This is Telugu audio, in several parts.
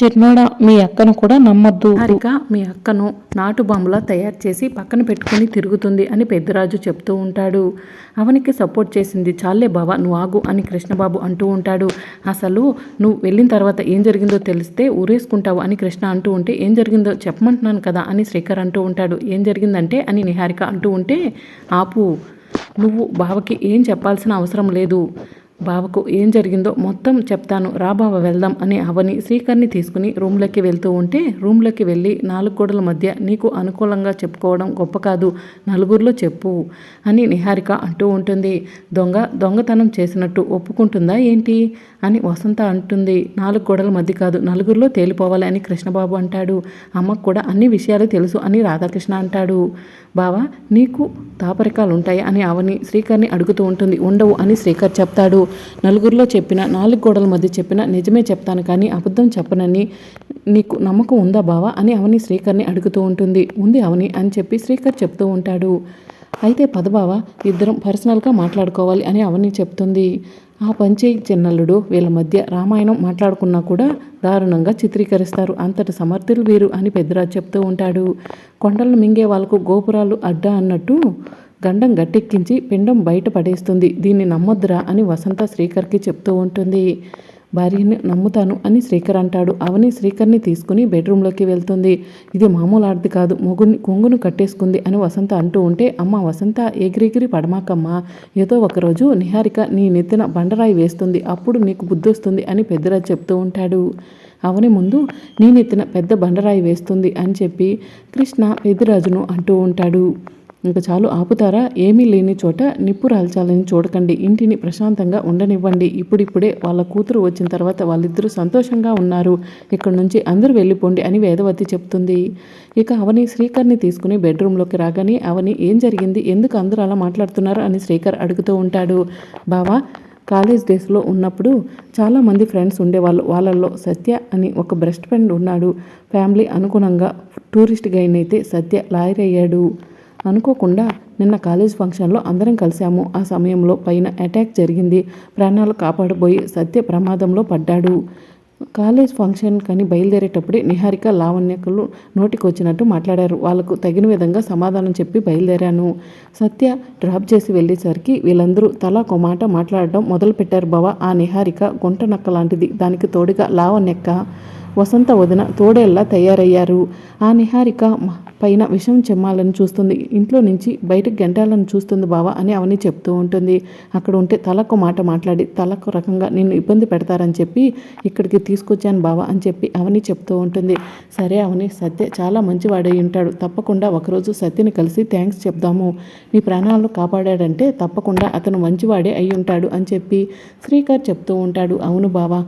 చిన్నోడా మీ అక్కను కూడా నమ్మద్దు. హారిక మీ అక్కను నాటు బాంబులా తయారు చేసి పక్కన పెట్టుకుని తిరుగుతుంది అని పెద్దరాజు చెప్తూ ఉంటాడు. అవనికి సపోర్ట్ చేసింది చాలే బావా నువ్వు ఆగు అని కృష్ణబాబు అంటూ ఉంటాడు. అసలు నువ్వు వెళ్ళిన తర్వాత ఏం జరిగిందో తెలిస్తే ఊరేసుకుంటావు అని కృష్ణ అంటూ ఉంటే ఏం జరిగిందో చెప్పమంటున్నాను కదా అని శ్రీకర్ అంటూ ఉంటాడు. ఏం జరిగిందంటే అని నిహారిక అంటూ ఉంటే ఆపు నువ్వు బావకి ఏం చెప్పాల్సిన అవసరం లేదు. బావకు ఏం జరిగిందో మొత్తం చెప్తాను. రా బావ వెళ్దాం అని అవని శ్రీకర్ని తీసుకుని రూమ్లోకి వెళ్తూ ఉంటే రూమ్లోకి వెళ్ళి నాలుగు గోడల మధ్య నీకు అనుకూలంగా చెప్పుకోవడం గొప్ప కాదు నలుగురిలో చెప్పు అని నిహారిక అంటూ ఉంటుంది. దొంగ దొంగతనం చేసినట్టు ఒప్పుకుంటుందా ఏంటి అని వసంత అంటుంది. నాలుగు గోడల మధ్య కాదు నలుగురిలో తేలిపోవాలి అని కృష్ణబాబు అంటాడు. అమ్మకు కూడా అన్ని విషయాలు తెలుసు అని రాధాకృష్ణ అంటాడు. బావా నీకు తాపరికాలు ఉంటాయి అని అవని శ్రీకర్ని అడుగుతూ ఉంటుంది. ఉండవు అని శ్రీకర్ చెప్తాడు. నలుగురిలో చెప్పిన నాలుగు గోడల మధ్య చెప్పిన నిజమే చెప్తాను కానీ అబద్ధం చెప్పనని నీకు నమ్మకం ఉందా బావా? అని అవని శ్రీకర్ని అడుగుతూ ఉంటుంది. ఉంది అవని అని చెప్పి శ్రీకర్ చెప్తూ ఉంటాడు. అయితే పదబావ ఇద్దరం పర్సనల్గా మాట్లాడుకోవాలి అని అవని చెప్తుంది. ఆ పంచే చిన్నల్లుడు వీళ్ళ మధ్య రామాయణం మాట్లాడుకున్నా కూడా దారుణంగా చిత్రీకరిస్తారు. అంతటి సమర్థులు వీరు అని పెద్దరాజు చెప్తూ ఉంటాడు. కొండలను మింగే వాళ్ళకు గోపురాలు అడ్డా అన్నట్టు గండం గట్టెక్కించి పిండం బయట పడేస్తుంది. దీన్ని నమ్మొద్దురా అని వసంత శ్రీకర్కి చెప్తూ ఉంటుంది. భార్యని నమ్ముతాను అని శ్రీకర్ అంటాడు. అవని శ్రీకర్ని తీసుకుని బెడ్రూమ్లోకి వెళ్తుంది. ఇది మామూలు ఆడది కాదు. మొగుని కొంగును కట్టేసుకుంది అని వసంత అంటూ ఉంటే అమ్మ వసంత ఎగిరిగిరి పడమాకమ్మా ఏదో ఒకరోజు నిహారిక నీ నెత్తిన బండరాయి వేస్తుంది. అప్పుడు నీకు బుద్ధి వస్తుంది అని పెద్దరాజు చెప్తూ ఉంటాడు. అవని ముందు నీ నెత్తిన పెద్ద బండరాయి వేస్తుంది అని చెప్పి కృష్ణ పెద్దరాజును అంటూ ఉంటాడు. ఇంకా చాలు ఆపుతారా? ఏమీ లేని చోట నిప్పు రాల్చాలని చూడకండి. ఇంటిని ప్రశాంతంగా ఉండనివ్వండి. ఇప్పుడిప్పుడే వాళ్ళ కూతురు వచ్చిన తర్వాత వాళ్ళిద్దరూ సంతోషంగా ఉన్నారు. ఇక్కడ నుంచి అందరూ వెళ్ళిపోండి అని వేదవతి చెప్తుంది. ఇక అవని శ్రీకర్ని తీసుకుని బెడ్రూమ్లోకి రాగానే అవని ఏం జరిగింది? ఎందుకు అందరూ అలా మాట్లాడుతున్నారు? అని శ్రీకర్ అడుగుతూ ఉంటాడు. బావా కాలేజ్ డేస్లో ఉన్నప్పుడు చాలామంది ఫ్రెండ్స్ ఉండేవాళ్ళు. వాళ్ళల్లో సత్య అని ఒక బెస్ట్ ఫ్రెండ్ ఉన్నాడు. ఫ్యామిలీ అనుగుణంగా టూరిస్ట్ గైడ్ అయితే సత్య లాయర్ అయ్యాడు. అనుకోకుండా నిన్న కాలేజ్ ఫంక్షన్లో అందరం కలిసాము ఆ సమయంలో పైన అటాక్ జరిగింది. ప్రాణాలు కాపాడబోయి సత్య ప్రమాదంలో పడ్డాడు. కాలేజ్ ఫంక్షన్ కానీ బయలుదేరేటప్పుడే నిహారిక లావణ్యకులు నోటికి వచ్చినట్టు మాట్లాడారు. వాళ్ళకు తగిన విధంగా సమాధానం చెప్పి బయలుదేరాను. సత్య డ్రాప్ చేసి వెళ్ళేసరికి వీళ్ళందరూ తలా ఒక మాట మాట్లాడడం మొదలుపెట్టారు. బావ ఆ నిహారిక గుంట నక్క లాంటిది దానికి తోడుగా లావణ్యక్క వసంత వదిన తోడేళ్ళా తయారయ్యారు. ఆ నిహారిక పైన విషం చెమ్మాలని చూస్తుంది. ఇంట్లో నుంచి బయటకు గంటాలను చూస్తుంది బావా అని అవని చెప్తూ ఉంటుంది. అక్కడ ఉంటే తలకు మాట మాట్లాడి తలకు రకంగా నిన్ను ఇబ్బంది పెడతారని చెప్పి ఇక్కడికి తీసుకొచ్చాను బావా అని చెప్పి అవని చెప్తూ ఉంటుంది. సరే అవని సత్య చాలా మంచివాడై ఉంటాడు. తప్పకుండా ఒకరోజు సత్యని కలిసి థ్యాంక్స్ చెప్దాము. నీ ప్రాణాలను కాపాడాడంటే తప్పకుండా అతను మంచివాడే అయి ఉంటాడు అని చెప్పి శ్రీకర్ చెప్తూ ఉంటాడు. అవును బావా.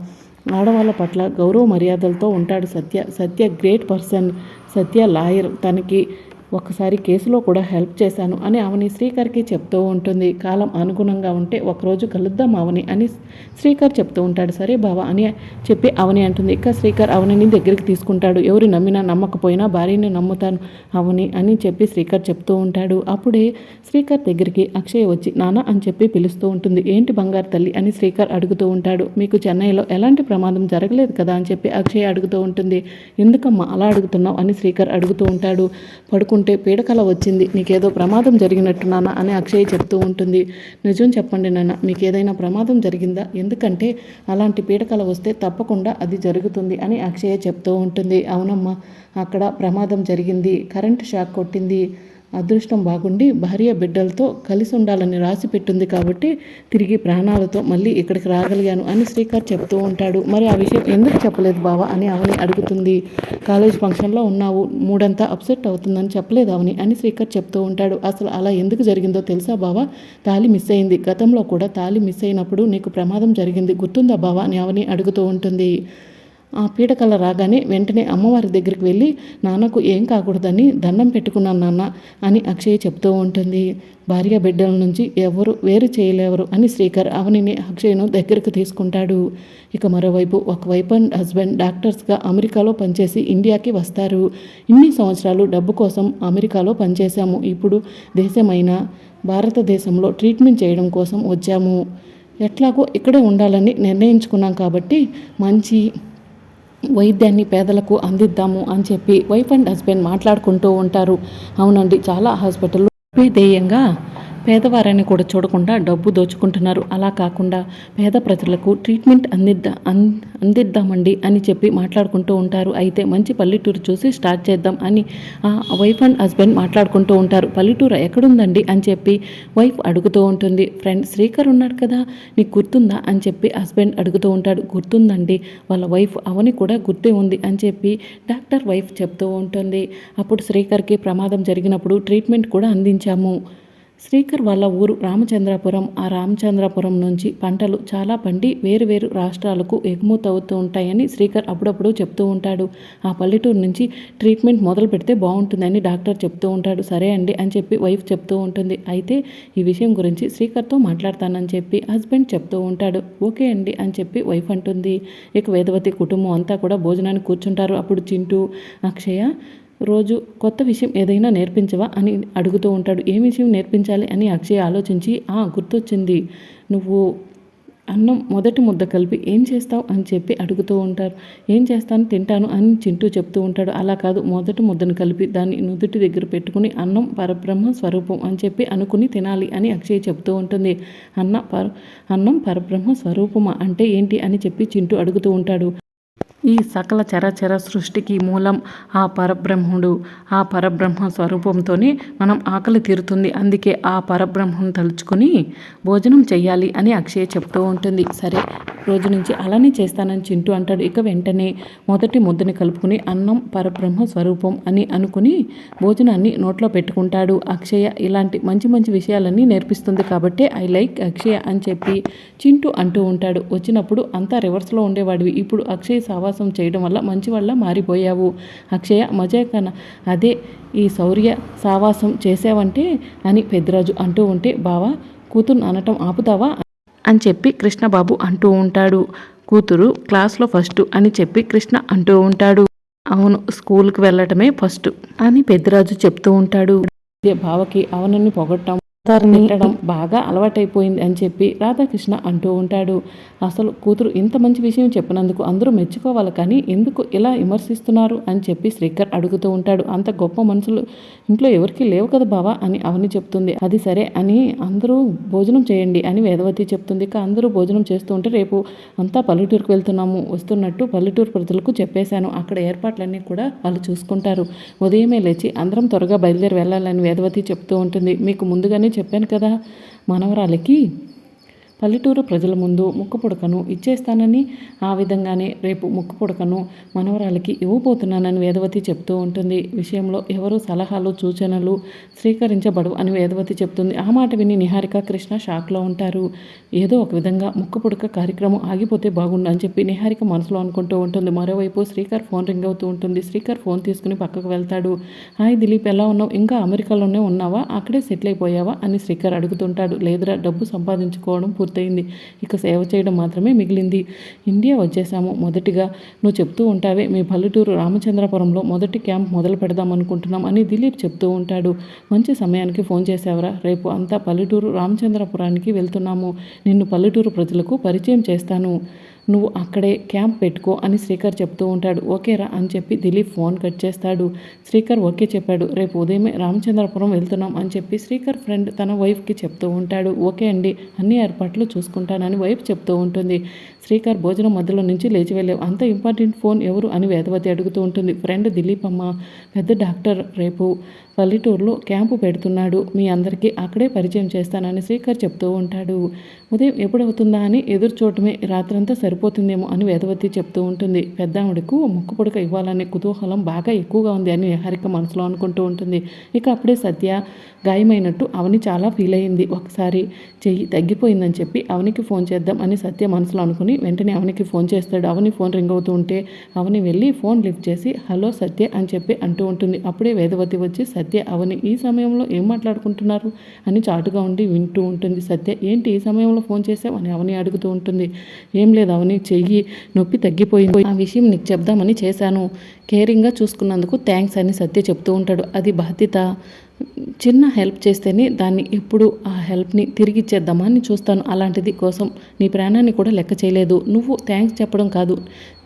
ఆడవాళ్ళ పట్ల గౌరవ మర్యాదలతో ఉంటాడు Satya. Satya great person Satya lawyer తనకి ఒకసారి కేసులో కూడా హెల్ప్ చేశాను అని అవని శ్రీకర్కి చెప్తూ ఉంటుంది. కాలం అనుగుణంగా ఉంటే ఒకరోజు కలుద్దాం అవని అని శ్రీకర్ చెప్తూ ఉంటాడు. సరే బావా అని చెప్పి అవని అంటుంది. ఇక శ్రీకర్ అవనిని దగ్గరికి తీసుకుంటాడు. ఎవరు నమ్మినా నమ్మకపోయినా భార్యని నమ్ముతాను అవని అని చెప్పి శ్రీకర్ చెప్తూ ఉంటాడు. అప్పుడే శ్రీకర్ దగ్గరికి అక్షయ్ వచ్చి నాన్న అని చెప్పి పిలుస్తూ ఉంటుంది. ఏంటి బంగారు తల్లి అని శ్రీకర్ అడుగుతూ ఉంటాడు. మీకు చెన్నైలో ఎలాంటి ప్రమాదం జరగలేదు కదా అని చెప్పి అక్షయ్ అడుగుతూ ఉంటుంది. ఎందుకమ్మా అలా అడుగుతున్నావు అని శ్రీకర్ అడుగుతూ ఉంటాడు. పడుకుంటూ పీడకల వచ్చింది. నీకేదో ప్రమాదం జరిగినట్టు నాన్న అని అక్షయ్ చెప్తూ ఉంటుంది. నిజం చెప్పండి నాన్న మీకు ఏదైనా ప్రమాదం జరిగిందా? ఎందుకంటే అలాంటి పీడకల వస్తే తప్పకుండా అది జరుగుతుంది అని అక్షయ్ చెప్తూ ఉంటుంది. అవునమ్మా అక్కడ ప్రమాదం జరిగింది. కరెంటు షాక్ కొట్టింది. అదృష్టం బాగుండి భార్య బిడ్డలతో కలిసి ఉండాలని రాసి పెట్టింది కాబట్టి తిరిగి ప్రాణాలతో మళ్ళీ ఇక్కడికి రాగలిగాను అని శ్రీకర్ చెప్తూ ఉంటాడు. మరి ఆ విషయం ఎందుకు చెప్పలేదు బావా అని అవని అడుగుతుంది. కాలేజ్ ఫంక్షన్లో ఉన్నావు మూడంతా అప్సెట్ అవుతుందని చెప్పలేదు అవని అని శ్రీకర్ చెప్తూ ఉంటాడు. అసలు అలా ఎందుకు జరిగిందో తెలుసా బావా? తాలి మిస్ అయింది. గతంలో కూడా తాలి మిస్ అయినప్పుడు నీకు ప్రమాదం జరిగింది. గుర్తుందా బావా? అని అవని అడుగుతూ ఉంటుంది. ఆ పీడకల రాగానే వెంటనే అమ్మవారి దగ్గరికి వెళ్ళి నాన్నకు ఏం కాకూడదని దండం పెట్టుకున్నాను నాన్న అని అక్షయ్ చెప్తూ ఉంటుంది. భార్య బిడ్డల నుంచి ఎవరు వేరు చేయలేవరు అని శ్రీకర్ అవనిని అక్షయ్ను దగ్గరకు తీసుకుంటాడు. ఇక మరోవైపు ఒకవైపు హస్బెండ్ డాక్టర్స్గా అమెరికాలో పనిచేసి ఇండియాకి వస్తారు. ఇన్ని సంవత్సరాలు డబ్బు కోసం అమెరికాలో పనిచేశాము. ఇప్పుడు దేశమైన భారతదేశంలో ట్రీట్మెంట్ చేయడం కోసం వచ్చాము. ఎట్లాగో ఇక్కడే ఉండాలని నిర్ణయించుకున్నాం కాబట్టి మంచి వైద్యాన్ని పేదలకు అందిద్దాము అని చెప్పి వైఫ్ అండ్ హస్బెండ్ మాట్లాడుకుంటూ ఉంటారు. అవునండి చాలా హాస్పిటల్ ధ్యేయంగా పేదవారిని కూడా చూడకుండా డబ్బు దోచుకుంటున్నారు. అలా కాకుండా పేద ప్రజలకు ట్రీట్మెంట్ అందిద్దా అన్ అందిద్దామండి అని చెప్పి మాట్లాడుకుంటూ ఉంటారు. అయితే మంచి పల్లెటూరు చూసి స్టార్ట్ చేద్దాం అని ఆ వైఫ్ అండ్ హస్బెండ్ మాట్లాడుకుంటూ ఉంటారు. పల్లెటూరు ఎక్కడుందండి అని చెప్పి వైఫ్ అడుగుతూ ఉంటుంది. ఫ్రెండ్ శ్రీకర్ ఉన్నాడు కదా నీకు గుర్తుందా? అని చెప్పి హస్బెండ్ అడుగుతూ ఉంటాడు. గుర్తుందండి వాళ్ళ వైఫ్ అవని కూడా గుర్తే ఉంది అని చెప్పి డాక్టర్ వైఫ్ చెప్తూ ఉంటుంది. అప్పుడు శ్రీకర్కి ప్రమాదం జరిగినప్పుడు ట్రీట్మెంట్ కూడా అందించాము. శ్రీకర్ వాళ్ళ ఊరు రామచంద్రాపురం. ఆ రామచంద్రాపురం నుంచి పంటలు చాలా పండి వేరు వేరు రాష్ట్రాలకు ఎగుమతవుతూ ఉంటాయని శ్రీకర్ అప్పుడప్పుడు చెప్తూ ఉంటాడు. ఆ పల్లెటూరు నుంచి ట్రీట్మెంట్ మొదలు పెడితే బాగుంటుందని డాక్టర్ చెప్తూ ఉంటాడు. సరే అండి అని చెప్పి వైఫ్ చెప్తూ ఉంటుంది. అయితే ఈ విషయం గురించి శ్రీకర్తో మాట్లాడతానని చెప్పి హస్బెండ్ చెప్తూ ఉంటాడు. ఓకే అండి అని చెప్పి వైఫ్ అంటుంది. ఇక వేదవతి కుటుంబం అంతా కూడా భోజనానికి కూర్చుంటారు. అప్పుడు చింటూ అక్షయ రోజు కొత్త విషయం ఏదైనా నేర్పించవా అని అడుగుతూ ఉంటాడు. ఏ విషయం నేర్పించాలి అని అక్షయ్ ఆలోచించి ఆ గుర్తొచ్చింది. నువ్వు అన్నం మొదటి ముద్ద కలిపి ఏం చేస్తావు అని చెప్పి అడుగుతూ ఉంటారు. ఏం చేస్తాను తింటాను అని చింటూ చెప్తూ ఉంటాడు. అలా కాదు మొదటి ముద్దను కలిపి దాన్ని నుదుటి దగ్గర పెట్టుకుని అన్నం పరబ్రహ్మ స్వరూపం అని చెప్పి అనుకుని తినాలి అని అక్షయ్ చెప్తూ ఉంటుంది. అన్న పర అన్నం పరబ్రహ్మ స్వరూపమా అంటే ఏంటి అని చెప్పి చింటూ అడుగుతూ ఉంటాడు. ఈ సకల చరచర సృష్టికి మూలం ఆ పరబ్రహ్ముడు. ఆ పరబ్రహ్మ స్వరూపంతోనే మనం ఆకలి తీరుతుంది. అందుకే ఆ పరబ్రహ్మను తలుచుకొని భోజనం చేయాలి అని అక్షయ చెప్తూ ఉంటుంది. సరే రోజు నుంచి అలానే చేస్తానని చింటూ అంటాడు. ఇక వెంటనే మొదటి ముద్దని కలుపుకుని అన్నం పరబ్రహ్మ స్వరూపం అని అనుకుని భోజనాన్ని నోట్లో పెట్టుకుంటాడు. అక్షయ ఇలాంటి మంచి మంచి విషయాలన్నీ నేర్పిస్తుంది కాబట్టే ఐ లైక్ అక్షయ అని చెప్పి చింటూ అంటూ ఉంటాడు. వచ్చినప్పుడు అంతా రివర్స్లో ఉండేవాడివి. ఇప్పుడు అక్షయ్ సావాసం చేయడం వల్ల మంచి వల్ల మారిపోయావు. అక్షయ మజేకన అదే ఈ శౌర్య సావాసం చేసావంటే అని పెద్దరాజు అంటూ ఉంటే బావా కూతురు అనటం ఆపుతావా? అని చెప్పి కృష్ణబాబు అంటూ ఉంటాడు. కూతురు క్లాస్లో ఫస్ట్ అని చెప్పి కృష్ణ అంటూ ఉంటాడు. అవును స్కూల్కి వెళ్ళటమే ఫస్ట్ అని పెద్దరాజు చెప్తూ ఉంటాడు. బావకి అవనని పొగట్టం తిట్టడం. బాగా అలవాటైపోయింది అని చెప్పి రాధాకృష్ణ అంటూ ఉంటాడు. అసలు కూతురు ఇంత మంచి విషయం చెప్పినందుకు అందరూ మెచ్చుకోవాలి కానీ ఎందుకు ఇలా విమర్శిస్తున్నారు అని చెప్పి శ్రీకర్ అడుగుతూ ఉంటాడు. అంత గొప్ప మనుషులు ఇంట్లో ఎవరికి లేవు కదా బావా అని అవని చెప్తుంది. అది సరే అని అందరూ భోజనం చేయండి అని వేదవతి చెప్తుంది. ఇక అందరూ భోజనం చేస్తూ ఉంటే రేపు అంతా పల్లెటూరుకు వెళ్తున్నాము. వస్తున్నట్టు పల్లెటూరు ప్రజలకు చెప్పేశాను. అక్కడ ఏర్పాట్లన్నీ కూడా వాళ్ళు చూసుకుంటారు. ఉదయమే లేచి అందరం త్వరగా బయలుదేరి వెళ్ళాలని వేదవతి చెప్తూ ఉంటుంది. మీకు ముందుగానే చెప్పాను కదా మనవరాలకి పల్లెటూరు ప్రజల ముందు ముక్కు పుడకను ఇచ్చేస్తానని ఆ విధంగానే రేపు ముక్కు పుడకను మనవరాలకి ఇవ్వబోతున్నానని వేదవతి చెప్తూ ఉంటుంది. విషయంలో ఎవరు సలహాలు సూచనలు స్వీకరించబడవు అని వేదవతి చెప్తుంది. ఆ మాట విని నిహారిక కృష్ణ షాక్లో ఉంటారు. ఏదో ఒక విధంగా ముక్కు పుడక కార్యక్రమం ఆగిపోతే బాగుండు అని చెప్పి నిహారిక మనసులో అనుకుంటూ ఉంటుంది. మరోవైపు శ్రీకర్ ఫోన్ రింగ్ అవుతూ ఉంటుంది. శ్రీకర్ ఫోన్ తీసుకుని పక్కకు వెళ్తాడు. హాయ్ దిలీప్ ఎలా ఉన్నావు? ఇంకా అమెరికాలోనే ఉన్నావా? అక్కడే సెటిల్ అయిపోయావా? అని శ్రీకర్ అడుగుతుంటాడు. లేదురా డబ్బు సంపాదించుకోవడం పూర్తయింది. ఇక సేవ చేయడం మాత్రమే మిగిలింది. ఇండియా వచ్చేసాము. మొదటిగా నువ్వు చెప్తూ ఉంటావే మీ పల్లెటూరు రామచంద్రపురంలో మొదటి క్యాంప్ మొదలు పెడదాం అనుకుంటున్నాం అని దిలీప్ చెప్తూ ఉంటాడు. మంచి సమయానికి ఫోన్ చేసావరా రేపు అంతా పల్లెటూరు రామచంద్రపురానికి వెళ్తున్నాము. నిన్ను పల్లెటూరు ప్రజలకు పరిచయం చేస్తాను. నువ్వు అక్కడే క్యాంప్ పెట్టుకో అని శ్రీకర్ చెప్తూ ఉంటాడు. ఓకేరా అని చెప్పి దిలీప్ ఫోన్ కట్ చేస్తాడు. శ్రీకర్ ఓకే చెప్పాడు. రేపు ఉదయమే రామచంద్రపురం వెళ్తున్నాం అని చెప్పి శ్రీకర్ ఫ్రెండ్ తన వైఫ్కి చెప్తూ ఉంటాడు. ఓకే అండి అన్ని ఏర్పాట్లు చూసుకుంటానని వైఫ్ చెప్తూ ఉంటుంది. శ్రీకర్ భోజనం మధ్యలో నుంచి లేచి వెళ్ళావు. అంత ఇంపార్టెంట్ ఫోన్ ఎవరు అని వేదవతి అడుగుతూ ఉంటుంది. ఫ్రెండ్ దిలీప్ అమ్మ పెద్ద డాక్టర్ రేపు పల్లెటూరులో క్యాంపు పెడుతున్నాడు. మీ అందరికీ అక్కడే పరిచయం చేస్తానని శ్రీకర్ చెప్తూ ఉంటాడు. ఉదయం ఎప్పుడవుతుందా అని ఎదురు చూడటమే రాత్రంతా సరిపోతుందేమో అని వేదవతి చెప్తూ ఉంటుంది. పెద్దావిడకు ముక్కు పొడక ఇవ్వాలనే కుతూహలం బాగా ఎక్కువగా ఉంది అని హరిక మనసులో అనుకుంటూ ఉంటుంది. ఇక అప్పుడే సత్య గాయమైనట్టు అవని చాలా ఫీల్ అయింది ఒకసారి చెయ్యి తగ్గిపోయిందని చెప్పి అవనికి ఫోన్ చేద్దాం అని సత్య మనసులో అనుకుని వెంటనే అవనికి ఫోన్ చేస్తాడు. అవని ఫోన్ రింగ్ అవుతూ ఉంటే అవని వెళ్ళి ఫోన్ లిఫ్ట్ చేసి హలో సత్య అని చెప్పి అంటూ ఉంటుంది. అప్పుడే వేదవతి వచ్చి సత్య అవని ఈ సమయంలో ఏం మాట్లాడుకుంటున్నారు? అని చాటుగా ఉండి వింటూ ఉంటుంది సత్య. ఏంటి ఈ సమయంలో ఫోన్ చేసావు? అని అవని అడుగుతూ ఉంటుంది. ఏం లేదు అవని చెయ్యి నొప్పి తగ్గిపోయింది. ఆ విషయం నీకు చెప్దామని చేశాను. కేరింగ్గా చూసుకున్నందుకు థ్యాంక్స్ అని సత్య చెప్తూ ఉంటాడు. అది బాధ్యత చిన్న హెల్ప్ చేస్తేనే దాన్ని ఎప్పుడు ఆ హెల్ప్ని తిరిగి ఇచ్చేద్దామా అని చూస్తాను. అలాంటిది కోసం నీ ప్రాణాన్ని కూడా లెక్క చేయలేదు. నువ్వు థ్యాంక్స్ చెప్పడం కాదు.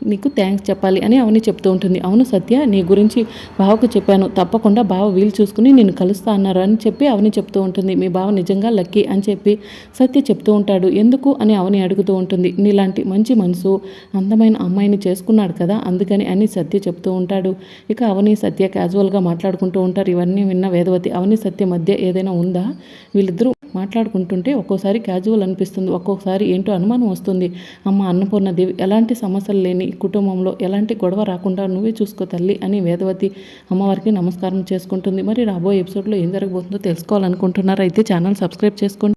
నీకు థ్యాంక్స్ చెప్పాలి అని అవని చెప్తూ ఉంటుంది. అవును సత్య నీ గురించి బావకు చెప్పాను. తప్పకుండా బావ వీలు చూసుకుని నేను కలుస్తా అన్నారు అని చెప్పి అవని చెప్తూ ఉంటుంది. మీ బావ నిజంగా లక్కీ అని చెప్పి సత్య చెప్తూ ఉంటాడు. ఎందుకు అని అవని అడుగుతూ ఉంటుంది. నీలాంటి మంచి మనసు అందమైన అమ్మాయిని చేసుకున్నాడు కదా అందుకని అని సత్య చెప్తూ ఉంటాడు. ఇక అవని సత్య క్యాజువల్గా మాట్లాడుకుంటూ ఉంటారు. ఇవన్నీ విన్న వేదవతి అవని సత్య మధ్య ఏదైనా ఉందా? వీళ్ళిద్దరూ మాట్లాడుకుంటుంటే ఒక్కోసారి క్యాజువల్ అనిపిస్తుంది. ఒక్కొక్కసారి ఏంటో అనుమానం వస్తుంది. అమ్మ అన్నపూర్ణదేవి ఎలాంటి సమస్యలు లేని కుటుంబంలో ఎలాంటి గొడవ రాకుండా నువ్వే చూసుకో తల్లి అని వేదవతి అమ్మవారికి నమస్కారం చేసుకుంటుంది. మరి రాబోయే ఎపిసోడ్లో ఏం జరగబోతుందో తెలుసుకోవాలనుకుంటున్నారు? అయితే ఛానల్ సబ్స్క్రైబ్ చేసుకోండి.